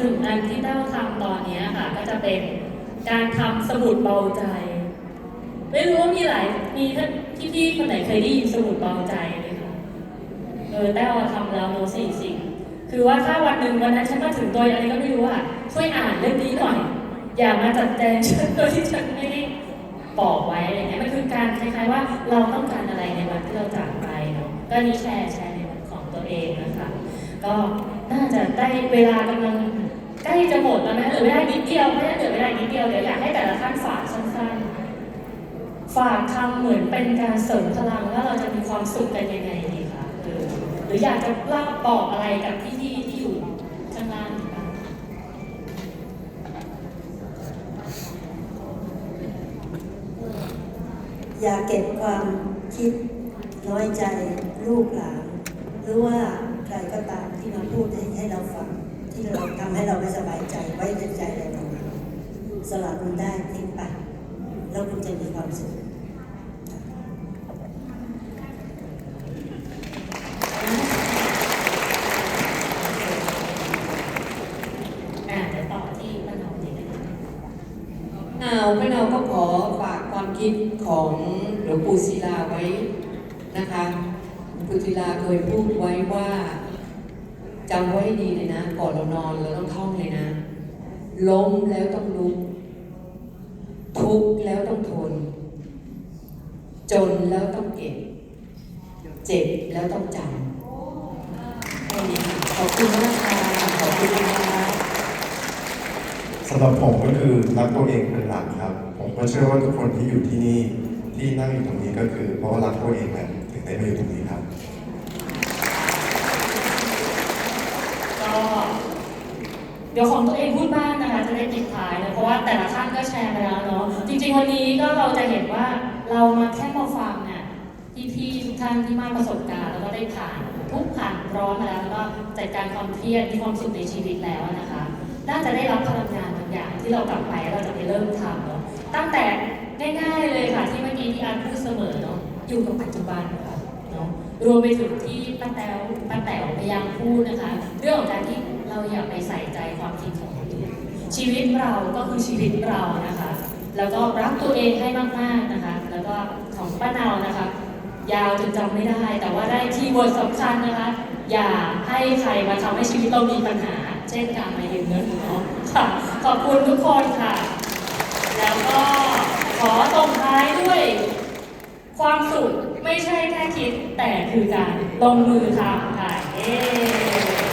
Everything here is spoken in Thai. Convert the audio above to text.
หนึ่งอันที่เต้าทำตอนนี้ค่ะ ก็จะเป็นการทำสมุดเบาใจ ไม่รู้ว่ามีหลายมีท่านพี่ๆคนไหนเคยได้ยินสมุดเบาใจไหมคะเออแต้วอะทำแล้วโน้ตสี่สิ่งคือว่าถ้าวันหนึ่งวันนั้นฉันมาถึงโดยอะไรก็ไม่รู้อะช่วยอ่านเรื่องนี้หน่อย อย่ามาจัดแจงฉันโดยที่ฉันไม่ได้บอกไว้อะไรเงี้ยมันคือการคล้ายๆว่าเราต้องการอะไรในวันที่เราจากไปเนาะก็นี่แชร์แชร์ในวันของตัวเองนะคะ ก็น่าจะได้เวลากำลังใกล้จะหมดแล้วนะเหลือเวลานิดเดียวไม่ได้เหลือเวลานิดเดียวเดี๋ยวอยากให้แต่ละท่านฝากสั้นๆ ฝากคำเหมือนเป็นการเสริมพลังว่าเราจะมีความสุขกันยังไงดีคะเออหรืออยากจะเล่าบอกอะไรกับพี่ๆที่อยู่ข้างล่างดีบ้างอย่าเก็บความคิดน้อยใจลูกหลานหรือว่า ใครก็ตามที่มาพูดให้ให้เราฟัง ที่เราทำให้เราไม่สบายใจไว้ในใจเราตรงนั้นสลัดมันได้ทิ้งไปแล้วคุณจะมีความสุขอ่าเดี๋ยวต่อที่ป้าหนอมดีนะคะนาวพระนาวก็ขอฝากความคิดของหลวงปู่ศิลาไว้นะคะ หลวงปู่ศิลาเคยพูดไว้ว่าจำไว้ให้ดีเลยนะ ก่อนเรานอนเราต้องท่องเลยนะ ล้มแล้วต้องลุก ทุกข์แล้วต้องทน จนแล้วต้องเก็บ เจ็บแล้วต้องจำแค่นี้ขอบคุณมากค่ะขอบคุณนะคะสำหรับผมก็คือรักตัวเองเป็นหลักครับ ผมก็เชื่อว่าทุกคนที่อยู่ที่นี่ที่นั่งอยู่ตรงนี้ก็คือเพราะว่ารักตัวเองแหละ ได้มาอยู่ตรงนี้ครับก็เดี๋ยวของตัวเองพูดบ้างนะคะจะได้ปิดท้ายนะเพราะว่าแต่ละท่านก็แชร์ไปแล้วเนาะจริง ๆ วันนี้ก็เราจะเห็นว่าเรามาแค่มาฟังเนี่ยพี่ๆทุกท่านที่มากประสบการณ์แล้วก็ได้ผ่านทุกผ่านร้อนมาแล้วแล้วก็จัดการความเครียดมีความสุขในชีวิตแล้วนะคะน่าจะได้รับพลังงานบางอย่างที่เรากลับไปเราจะไปเริ่มทำเนาะตั้งแต่ง่ายๆเลยค่ะที่เมื่อกี้ที่อาร์พูดเสมอเนาะอยู่กับปัจจุบันค่ะ เนาะรวมไปถึงที่ป้าแต๋วป้าแต๋วพยายามพูดนะคะ เรื่องของการที่เราอย่าไปใส่ใจความคิดของคนอื่นชีวิตเราก็คือชีวิตเรานะคะ แล้วก็รักตัวเองให้มากๆนะคะ แล้วก็ของป้าเนานะคะ ยาวจนจำไม่ได้ แต่ว่าได้คีย์เวิร์ดสำคัญนะคะ อย่าให้ใครมาทำให้ชีวิตเรามีปัญหา เช่นการมายืมเงินเนาะค่ะขอบคุณทุกคนค่ะ แล้วก็ขอส่งท้ายด้วย ความสุขไม่ใช่แค่คิดแต่คือการลงมือทำค่ะเย้